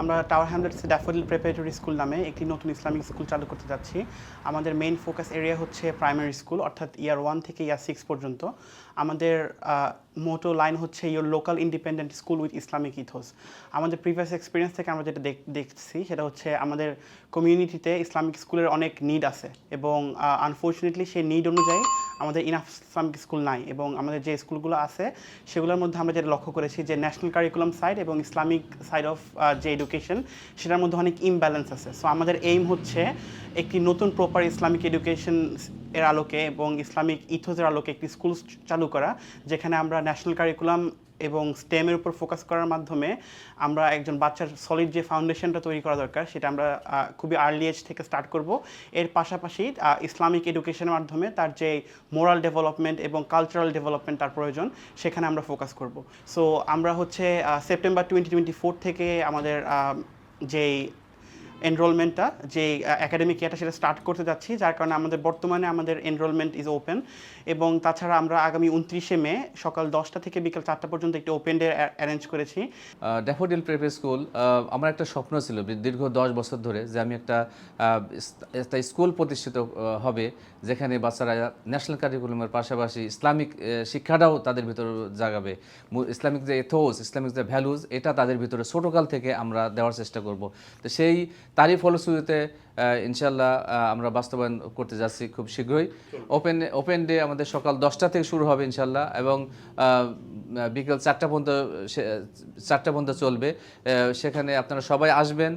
আমরা Tower Hamlets Daffodil preparatory school নামে একটি নতুন ইসলামিক স্কুল চালু করতে যাচ্ছি। আমাদের মেইন ফোকাস এরিয়া হচ্ছে প্রাইমারি স্কুল অর্থাৎ ইয়ার ওয়ান থেকে ইয়ার সিক্স পর্যন্ত। আমাদের মোটো লাইন হচ্ছে your local independent school with Islamic ethos আমাদের প্রিভিয়াস এক্সপিরিয়েন্স থেকে আমরা যেটা দেখ- দেখছি সেটা হচ্ছে আমাদের কমিউনিটিতে ইসলামিক স্কুলের অনেক নিড আছে এবং আনফর্চুনেটলি সেই নিড অনুযায়ী আমাদের ইনাফ ইসলামিক স্কুল নাই এবং আমাদের যে স্কুলগুলো আছে সেগুলোর মধ্যে আমরা যেটা লক্ষ্য করেছি যে ন্যাশনাল কারিকুলাম সাইড এবং ইসলামিক সাইড অফ যে এডুকেশন সেটার মধ্যে অনেক ইমব্যালেন্স আছে। সো আমাদের এইম হচ্ছে একটি নতুন প্রপার ইসলামিক এডুকেশন এর আলোকে এবং ইসলামিক ইথোসের আলোকে একটি স্কুল চালু করা, যেখানে আমরা ন্যাশনাল কারিকুলাম এবং স্টেমের উপর ফোকাস করার মাধ্যমে আমরা একজন বাচ্চার সলিড যে ফাউন্ডেশনটা তৈরি করা দরকার, সেটা আমরা খুবই আর্লি এজ থেকে স্টার্ট করব। এর পাশাপাশি ইসলামিক এডুকেশনের মাধ্যমে তার যে মোরাল ডেভেলপমেন্ট এবং কালচারাল ডেভেলপমেন্ট তার প্রয়োজন, সেখানে আমরা ফোকাস করব। সো আমরা হচ্ছে সেপ্টেম্বর টোয়েন্টি টোয়েন্টি ফোর থেকে আমাদের যেই এনরোলমেন্টটা যে একাডেমিক ইয়ারটা সেটা স্টার্ট করতে যাচ্ছি, যার কারণে আমাদের বর্তমানে আমাদের এনরোলমেন্ট ইজ ওপেন এবং তাছাড়া আমরা আগামী উনত্রিশে মে সকাল দশটা থেকে বিকাল চারটা পর্যন্ত একটি ওপেন ডে অ্যারেঞ্জ করেছি। ড্যাফোডিল প্রেপে স্কুল আমার একটা স্বপ্ন ছিল দীর্ঘ দশ বছর ধরে যে আমি একটা একটা স্কুল প্রতিষ্ঠিত হবে, যেখানে বাচ্চারা ন্যাশনাল কারিকুলামের পাশাপাশি ইসলামিক শিক্ষাটাও তাদের ভিতরে জাগাবে। ইসলামিক যে এথোস ইসলামিক যে ভ্যালুজ এটা তাদের ভিতরে ছোটোকাল থেকে আমরা দেওয়ার চেষ্টা করব। তো সেই তারই ফলশ্রুতিতে ইনশাল্লাহ আমরা বাস্তবায়ন করতে যাচ্ছি খুব শীঘ্রই। ওপেন ওপেন ডে আমাদের সকাল দশটা থেকে শুরু হবে ইনশাল্লাহ এবং বিকেল চারটা পর্যন্ত সে- চারটা পর্যন্ত চলবে। সেখানে আপনারা সবাই আসবেন।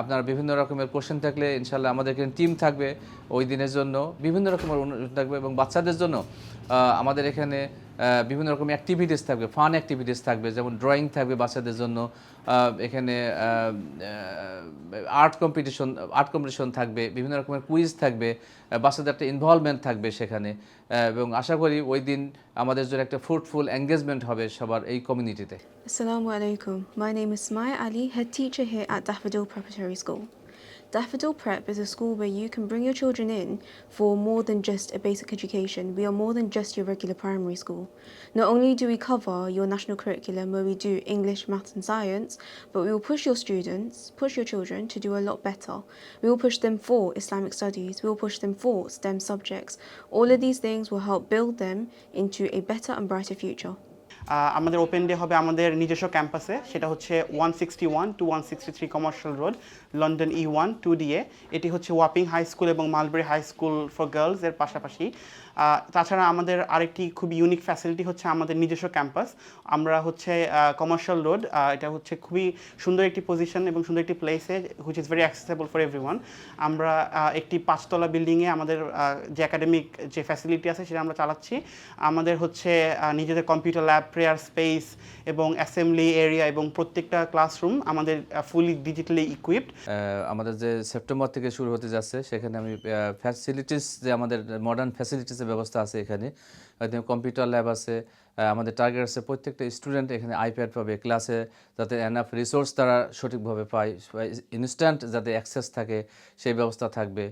আপনার বিভিন্ন রকমের কোশ্চেন থাকলে ইনশাল্লাহ আমাদের এখানে টিম থাকবে। ওই দিনের জন্য বিভিন্ন রকমের অনুষ্ঠান থাকবে এবং বাচ্চাদের জন্য আমাদের এখানে বিভিন্ন রকম অ্যাক্টিভিটিস থাকবে ফান অ্যাক্টিভিটিস থাকবে যেমন ড্রয়িং থাকবে বাচ্চাদের জন্য এখানে আর্ট কম্পিটিশন আর্ট কম্পিটিশন থাকবে বিভিন্ন রকমের কুইজ থাকবে বাচ্চাদের একটা ইনভলভমেন্ট থাকবে সেখানে এবং আশা করি ওই দিন আমাদের জন্য একটা ফ্রুটফুল এঙ্গেজমেন্ট হবে সবার এই কমিউনিটিতে আসসালামু আলাইকুম my name is Maya Ali, head teacher here at Daffodil Preparatory School. Daffodil Prep is a school where you can bring your children in for more than just a basic education. We are more than just your regular primary school. Not only do we cover your national curriculum where we do English, maths, and science, but we will push your students, push your children to do a lot better. We will push them for Islamic studies, we will push them for STEM subjects. All of these things will help build them into a better and brighter future. আমাদের open day হবে আমাদের নিজস্ব ক্যাম্পাসে। সেটা হচ্ছে one sixty one two one sixty three commercial road London E one two DA এটি হচ্ছে Wapping high school এবং Mulberry high school for girls এর পাশাপাশি। তাছাড়া আমাদের আরেকটি খুব ইউনিক ফ্যাসিলিটি হচ্ছে আমাদের নিজস্ব ক্যাম্পাস আমরা হচ্ছে কমার্শিয়াল রোড এটা হচ্ছে খুবই সুন্দর একটি পজিশন এবং সুন্দর একটি প্লেসে which is very accessible for everyone আমরা একটি পাঁচতলা বিল্ডিংয়ে আমাদের যে একাডেমিক যে ফ্যাসিলিটি আছে সেটা আমরা চালাচ্ছি। আমাদের হচ্ছে নিজেদের কম্পিউটার ল্যাব প্রেয়ার স্পেস এবং অ্যাসেম্বলি এরিয়া এবং প্রত্যেকটা ক্লাসরুম আমাদের ফুলি ডিজিটালি ইকুইপড আমাদের যে সেপ্টেম্বর থেকে শুরু হতে যাচ্ছে, সেখানে আমি ফ্যাসিলিটিস যে আমাদের মডার্ন ফ্যাসিলিটিসের ব্যবস্থা আছে এখানে। কম্পিউটার ল্যাব আছে আমাদের টার্গেট আছে প্রত্যেকটা স্টুডেন্ট এখানে আইপ্যাড পাবে ক্লাসে যাতে এনাফ রিসোর্স তারা সঠিকভাবে পায় ইনস্ট্যান্ট যাতে অ্যাক্সেস থাকে, সেই ব্যবস্থা থাকবে।